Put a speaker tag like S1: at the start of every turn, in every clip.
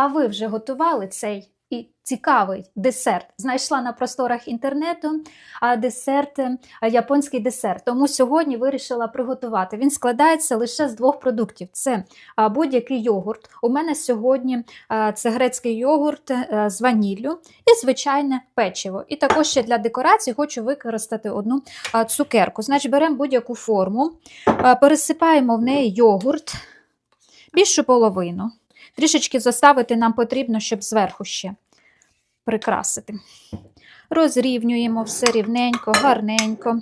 S1: А ви вже готували цей і цікавий десерт? Знайшла на просторах інтернету а, десерт, е, японський десерт. Тому сьогодні вирішила приготувати. Він складається лише з двох продуктів: це будь-який йогурт. У мене сьогодні це грецький йогурт е, з ваніллю і звичайне печиво. І також ще для декорації хочу використати одну цукерку. Значить, беремо будь-яку форму, пересипаємо в неї йогурт, більшу половину. Трішечки заставити нам потрібно, щоб зверху ще прикрасити. Розрівнюємо все рівненько, гарненько.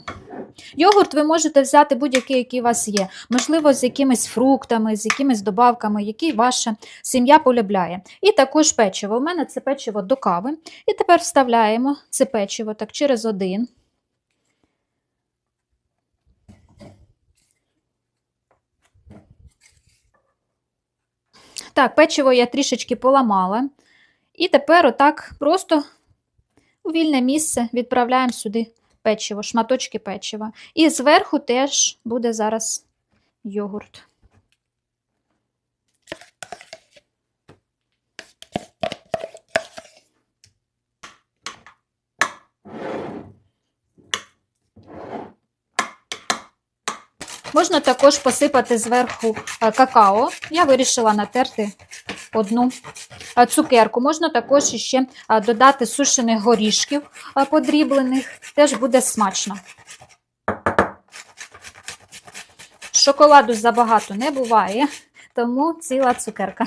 S1: Йогурт ви можете взяти будь-який, який у вас є. Можливо, з якимись фруктами, з якимись добавками, які ваша сім'я полюбляє. І також печиво. У мене це печиво до кави. І тепер вставляємо це печиво так через один. Так, печиво я трішечки поламала. І тепер отак просто у вільне місце відправляємо сюди печиво, шматочки печива. І зверху теж буде зараз йогурт. Можна також посипати зверху е, какао. Я вирішила натерти одну е, цукерку. Можна також ще е, додати сушених горішків подріблених, теж буде смачно. Шоколаду забагато не буває, тому ціла цукерка.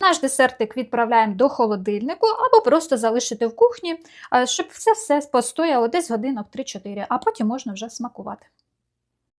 S1: Наш десертик відправляємо до холодильнику або просто залишити в кухні, щоб це все постояло десь годинок 3-4, а потім можна вже смакувати.